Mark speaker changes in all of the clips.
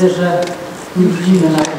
Speaker 1: widzę, że nie widzimy na razie.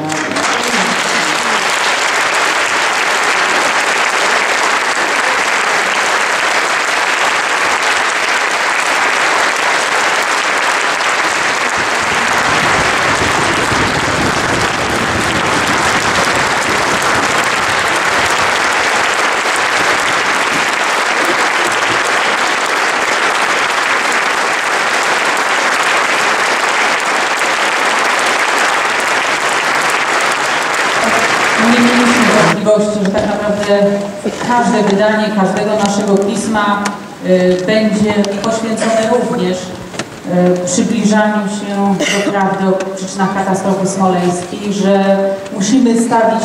Speaker 1: nie mieliśmy wątpliwości, że tak naprawdę każde wydanie każdego naszego pisma y, będzie poświęcone również y, przybliżaniu się do prawdy o przyczynach katastrofy smoleńskiej, że musimy stawić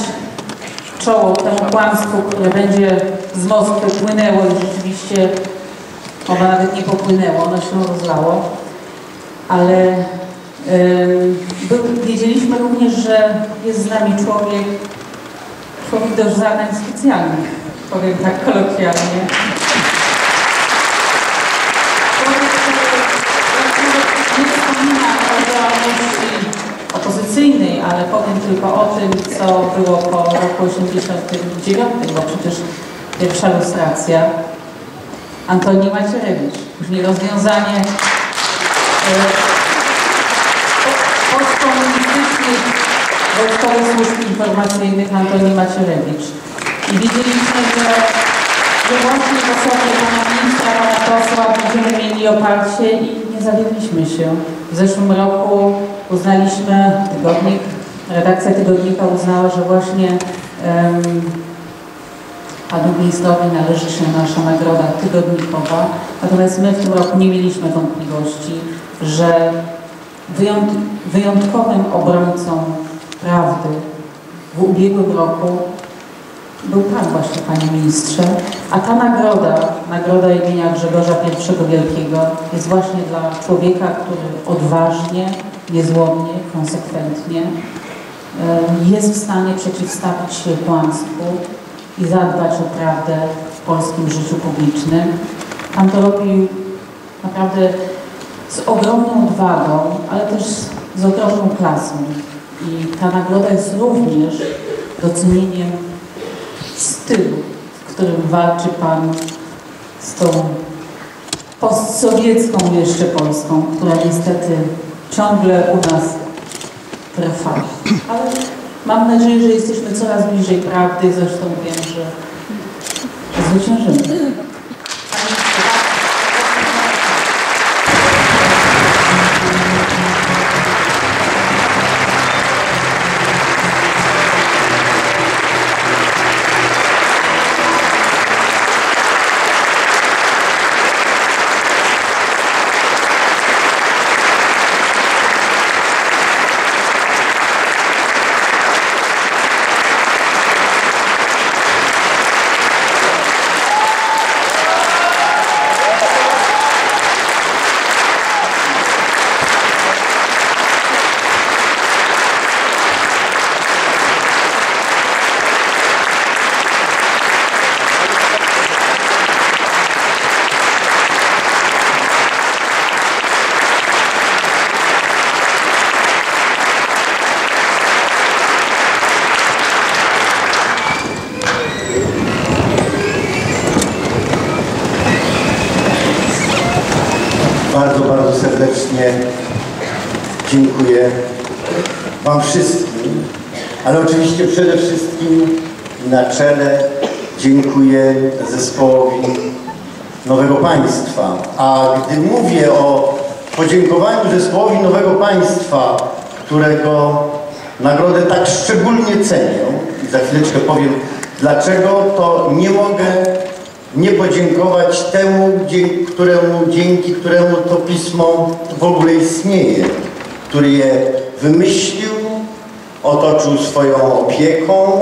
Speaker 1: czoło temu kłamstwu, które będzie z Moskwy płynęło i rzeczywiście ono nawet nie popłynęło, ono się rozlało, ale był, wiedzieliśmy również, że jest z nami człowiek, człowiek do zadań specjalnych, powiem tak kolokwialnie. Nie wspomina o opozycyjnej, ale powiem tylko o tym, co było po roku 89, bo przecież pierwsza lustracja Antoni Macierewicz, później rozwiązanie e, po- postkomunistycznych wojskowych służb informacyjnych Antoni Macierewicz. I wiedzieliśmy, że, że właśnie w osobie pana ministra, pana posła będziemy mieli oparcie i nie zawiedliśmy się. W zeszłym roku uznaliśmy, tygodnik, redakcja tygodnika uznała, że właśnie em, Panu ministrowi należy się nasza nagroda tygodnikowa. Natomiast my w tym roku nie mieliśmy wątpliwości, że wyjąt, wyjątkowym obrońcą prawdy w ubiegłym roku był Pan właśnie, Panie Ministrze. A ta nagroda, nagroda imienia Grzegorza I Wielkiego jest właśnie dla człowieka, który odważnie, niezłomnie, konsekwentnie jest w stanie przeciwstawić się kłamstwu i zadbać o prawdę w polskim życiu publicznym. Pan to naprawdę z ogromną odwagą, ale też z ogromną klasą. I ta nagroda jest również docenieniem stylu, w którym walczy Pan z tą postsowiecką jeszcze Polską, która niestety ciągle u nas trwa. Ale mam nadzieję, że jesteśmy coraz bliżej prawdy, zresztą wiem, że zwyciężymy.
Speaker 2: Ale oczywiście przede wszystkim na czele dziękuję zespołowi Nowego Państwa. A gdy mówię o podziękowaniu zespołowi Nowego Państwa, którego nagrodę tak szczególnie cenię i za chwileczkę powiem dlaczego, to nie mogę nie podziękować temu, któremu, dzięki któremu to pismo w ogóle istnieje, który je wymyślił, otoczył swoją opieką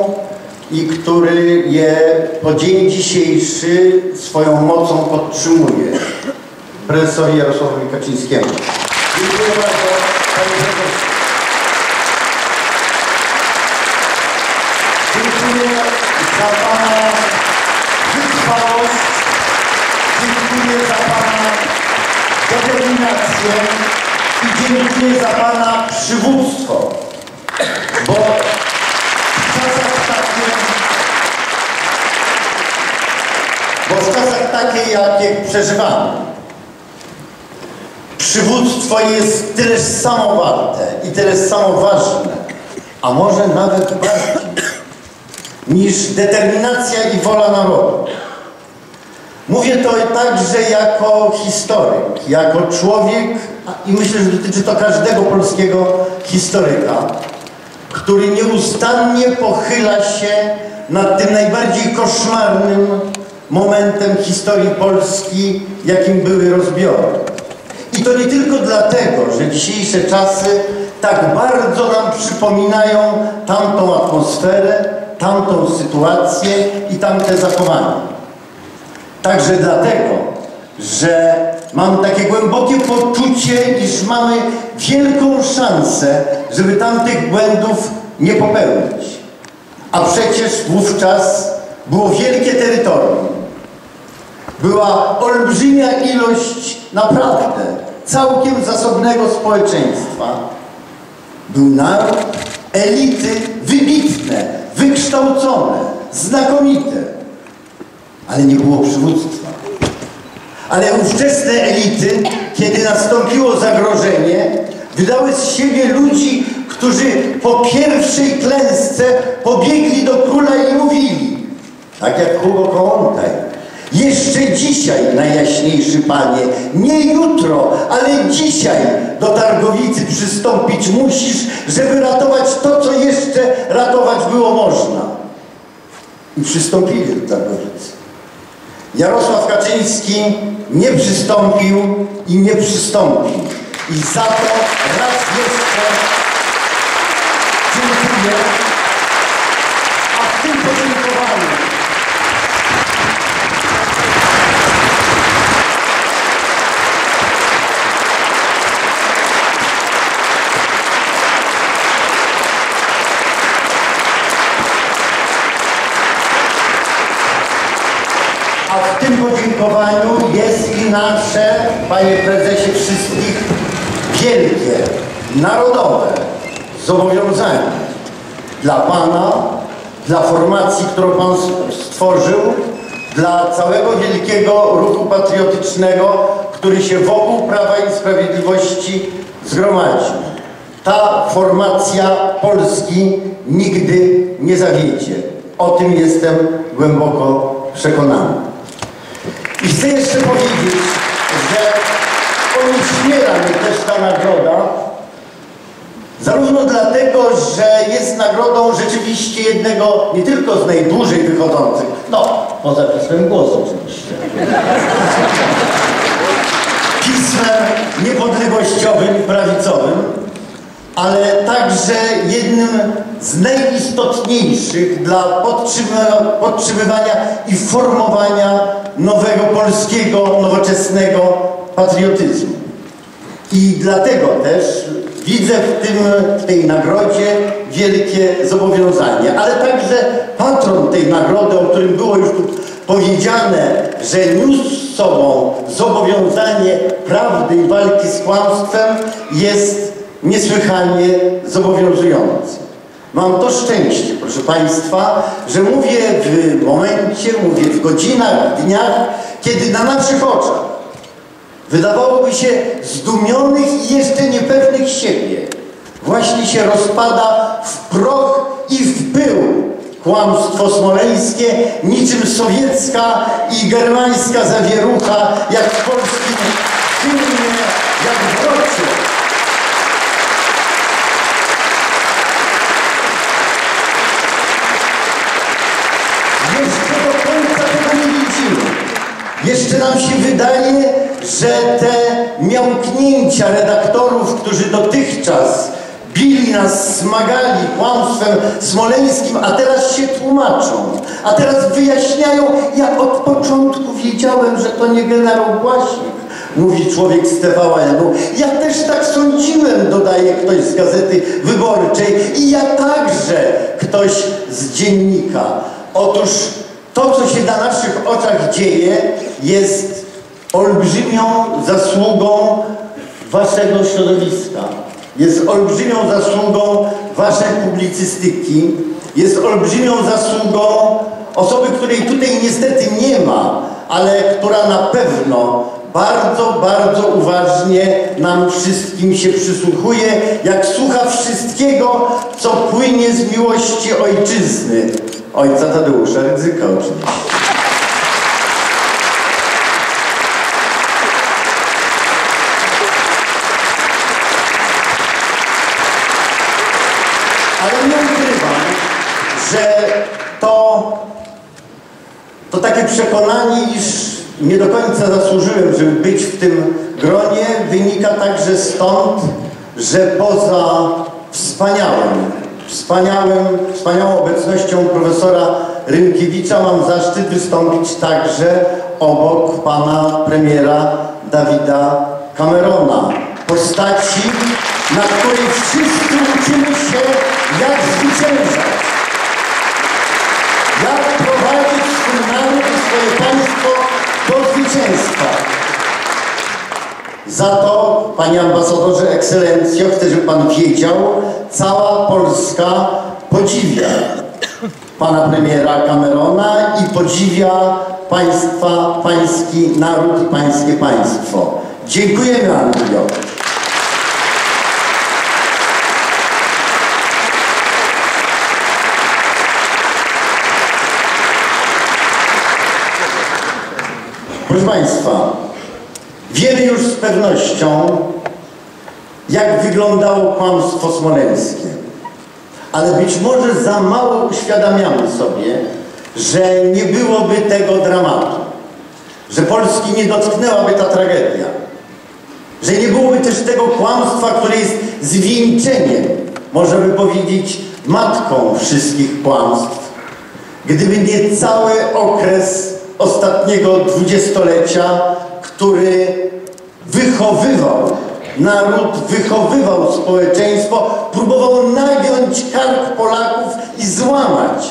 Speaker 2: i który je po dzień dzisiejszy swoją mocą podtrzymuje. Prezesowi Jarosławowi Kaczyńskiemu. Dziękuję bardzo, panie prezesie. Dziękuję za Pana wytrwałość, dziękuję za Pana dla Pana przywództwo, jakie przeżywamy, przywództwo jest tyle samo warte i tyle samo ważne, a może nawet bardziej niż determinacja i wola narodu. Mówię to także jako historyk, jako człowiek, i myślę, że dotyczy to każdego polskiego historyka, który nieustannie pochyla się nad tym najbardziej koszmarnym momentem historii Polski, jakim były rozbiory. I to nie tylko dlatego, że dzisiejsze czasy tak bardzo nam przypominają tamtą atmosferę, tamtą sytuację i tamte zachowania. Także dlatego, że mam takie głębokie poczucie, iż mamy wielką szansę, żeby tamtych błędów nie popełnić. A przecież wówczas było wielkie terytorium. Była olbrzymia ilość naprawdę całkiem zasobnego społeczeństwa. Był naród, elity wybitne, wykształcone, znakomite ale nie było przywództwa. Ale ówczesne elity, kiedy nastąpiło zagrożenie, wydały z siebie ludzi, którzy po pierwszej klęsce pobiegli do króla i mówili, tak jak Hugo Kołątaj, jeszcze dzisiaj, najjaśniejszy Panie, nie jutro, ale dzisiaj do Targowicy przystąpić musisz, żeby ratować to, co jeszcze ratować było można. I przystąpili do Targowicy. Jarosław Kaczyński nie przystąpił i nie przystąpi. I za to raz jeszcze dziękuję. A w tym podziękowaniu A w tym podziękowaniu jest i nasze, panie prezesie, wszystkich wielkie, narodowe zobowiązanie dla pana, dla formacji, którą pan stworzył, dla całego wielkiego ruchu patriotycznego, który się wokół Prawa i Sprawiedliwości zgromadził. Ta formacja Polski nigdy nie zawiedzie. O tym jestem głęboko przekonany. I chcę jeszcze powiedzieć, że uśmiera mnie też ta nagroda, zarówno dlatego, że jest nagrodą rzeczywiście jednego, nie tylko z najdłużej wychodzących, no, poza pismem głosu oczywiście, pismem niepodległościowym i prawicowym, ale także jednym z najistotniejszych dla podtrzymywa- podtrzymywania i formowania nowego polskiego, nowoczesnego patriotyzmu. I dlatego też widzę w, tym, w tej nagrodzie wielkie zobowiązanie, ale także patron tej nagrody, o którym było już tu powiedziane, że niósł z sobą zobowiązanie prawdy i walki z kłamstwem, jest niesłychanie zobowiązujący. Mam to szczęście, proszę Państwa, że mówię w momencie, mówię w godzinach, w dniach, kiedy na naszych oczach wydawałoby się zdumionych i jeszcze niepewnych siebie, właśnie się rozpada w proch i w pył kłamstwo smoleńskie, niczym sowiecka i germańska zawierucha, jak w polskim filmie, jak w Wrocie. Jeszcze do końca tego nie widzimy. Jeszcze nam się wydaje, że te miałknięcia redaktorów, którzy dotychczas bili nas, smagali kłamstwem smoleńskim, a teraz się tłumaczą, a teraz wyjaśniają, ja od początku wiedziałem, że to nie generał Błaśnik, mówi człowiek z TVN-u. Ja też tak sądziłem, dodaje ktoś z Gazety Wyborczej i ja także ktoś z dziennika. Otóż to, co się na naszych oczach dzieje, jest olbrzymią zasługą waszego środowiska, jest olbrzymią zasługą waszej publicystyki, jest olbrzymią zasługą osoby, której tutaj niestety nie ma, ale która na pewno bardzo, bardzo uważnie nam wszystkim się przysłuchuje, jak słucha wszystkiego, co płynie z miłości ojczyzny. Ojca Tadeusza Rydzyka oczywiście. Ale nie ukrywam, że to, to takie przekonanie, iż nie do końca zasłużyłem, żeby być w tym gronie, wynika także stąd, że poza wspaniałym, wspaniałym, wspaniałą obecnością profesora Rynkiewicza mam zaszczyt wystąpić także obok pana premiera Dawida Camerona, postaci, na której wszyscy uczymy się, jak zwyciężać, jak prowadzić swój naród i swoje państwo do zwycięstwa. Za to, panie ambasadorze, ekscelencjo, chcę, żeby pan wiedział, cała Polska podziwia pana premiera Camerona i podziwia państwa, pański naród i pańskie państwo. Dziękujemy, Anglio. Proszę Państwa, wiemy już z pewnością, jak wyglądało kłamstwo smoleńskie. Ale być może za mało uświadamiamy sobie, że nie byłoby tego dramatu, że Polski nie dotknęłaby ta tragedia, że nie byłoby też tego kłamstwa, które jest zwieńczeniem, można by powiedzieć, matką wszystkich kłamstw, gdyby nie cały okres ostatniego dwudziestolecia, który wychowywał naród, wychowywał społeczeństwo, próbował nagiąć kark Polaków i złamać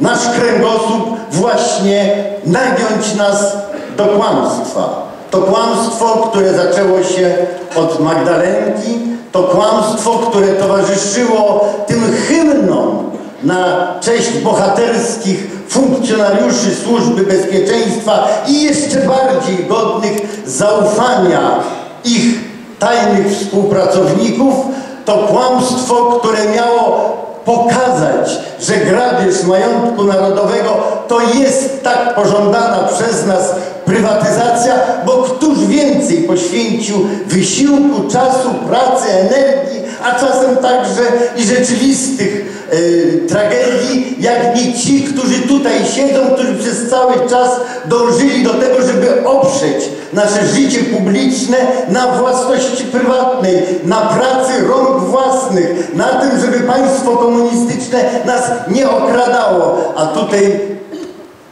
Speaker 2: nasz kręgosłup, właśnie nagiąć nas do kłamstwa. To kłamstwo, które zaczęło się od Magdalenki, to kłamstwo, które towarzyszyło tym hymnom na cześć bohaterskich funkcjonariuszy służby bezpieczeństwa i jeszcze bardziej godnych zaufania ich tajnych współpracowników, to kłamstwo, które miało pokazać, że grabież majątku narodowego to jest tak pożądana przez nas prywatyzacja, bo któż więcej poświęcił wysiłku, czasu, pracy, energii, a czasem także i rzeczywistych e, tragedii, jak nie ci, którzy tutaj siedzą, którzy przez cały czas dążyli do tego, żeby oprzeć nasze życie publiczne na własności prywatnej, na pracy rąk własnych, na tym, żeby państwo komunistyczne nas nie okradało, a tutaj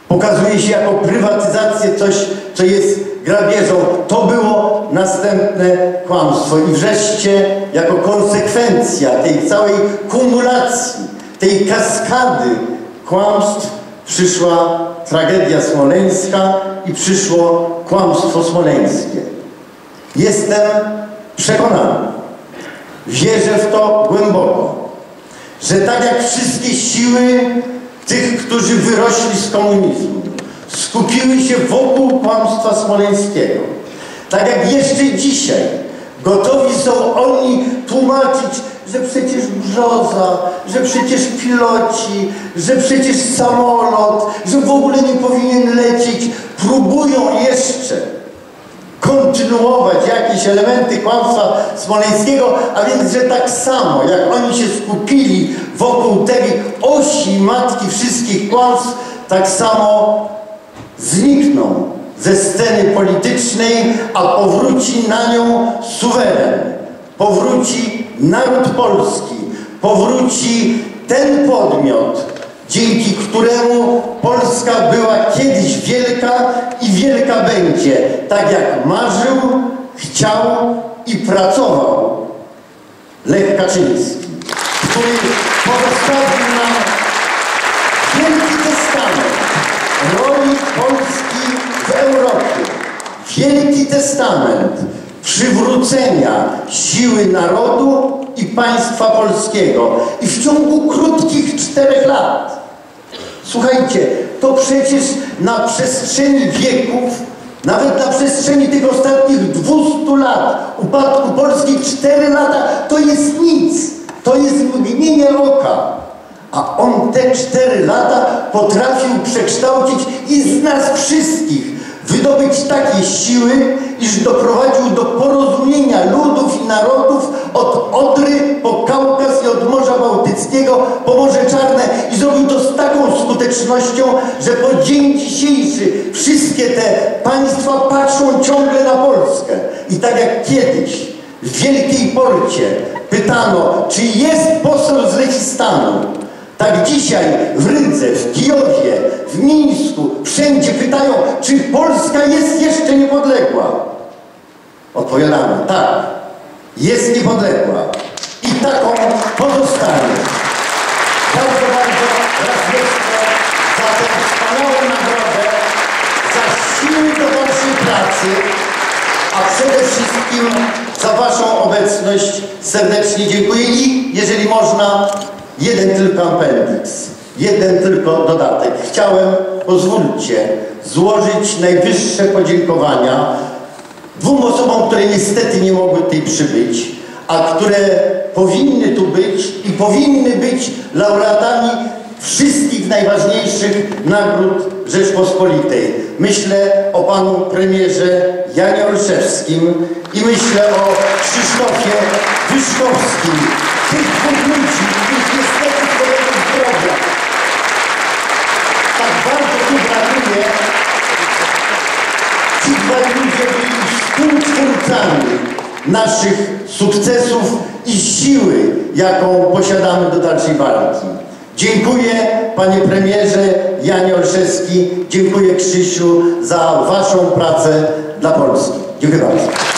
Speaker 2: pokazuje się jako prywatyzację coś, co jest grabieżą. To było następne kłamstwo. I wreszcie, jako konsekwencja tej całej kumulacji, tej kaskady kłamstw, przyszła tragedia smoleńska i przyszło kłamstwo smoleńskie. Jestem przekonany, wierzę w to głęboko, że tak jak wszystkie siły tych, którzy wyrośli z komunizmu, skupiły się wokół kłamstwa smoleńskiego. Tak jak jeszcze dzisiaj gotowi są oni tłumaczyć, że przecież brzoza, że przecież piloci, że przecież samolot, że w ogóle nie powinien lecieć. Próbują jeszcze kontynuować jakieś elementy kłamstwa smoleńskiego, a więc, że tak samo jak oni się skupili wokół tej osi matki wszystkich kłamstw, tak samo znikną ze sceny politycznej, a powróci na nią suweren. Powróci naród polski, powróci ten podmiot, dzięki któremu Polska była kiedyś wielka i wielka będzie, tak jak marzył, chciał i pracował Lech Kaczyński, który pozostawił nam Wielki testament przywrócenia siły narodu i państwa polskiego. I w ciągu krótkich czterech lat. Słuchajcie, to przecież na przestrzeni wieków, nawet na przestrzeni tych ostatnich 200 lat upadku Polski 4 lata to jest nic. To jest mgnienie oka. A on te 4 lata potrafił przekształcić i z nas wszystkich wydobyć takie siły, iż doprowadził do porozumienia ludów i narodów od Odry po Kaukaz i od Morza Bałtyckiego po Morze Czarne i zrobił to z taką skutecznością, że po dzień dzisiejszy wszystkie te państwa patrzą ciągle na Polskę. I tak jak kiedyś w Wielkiej Porcie pytano, czy jest poseł z Lechistanu, tak dzisiaj w Rydze, w Kijowie, w Mińsku, wszędzie pytają, czy Polska jest jeszcze niepodległa. Odpowiadamy, tak, jest niepodległa i taką pozostanie. Bardzo, bardzo raz jeszcze za tę wspaniałą nagrodę, za siły do dalszej pracy, a przede wszystkim za Waszą obecność serdecznie dziękuję i jeżeli można, jeden tylko appendix, jeden tylko dodatek. Chciałem, pozwólcie, złożyć najwyższe podziękowania dwóm osobom, które niestety nie mogły tutaj przybyć, a które powinny tu być i powinny być laureatami wszystkich najważniejszych nagród Rzeczpospolitej. Myślę o panu premierze Janie Olszewskim i myślę o Krzysztofie Wyszkowskim. Tych dwóch ludzi, których niestety chorego zdrowia tak bardzo tu brakuje, Ci dwaj ludzie byli współtwórcami naszych sukcesów i siły, jaką posiadamy do dalszej walki. Dziękuję panie premierze Janie Olszewski, dziękuję Krzysiu za waszą pracę dla Polski. Dziękuję bardzo.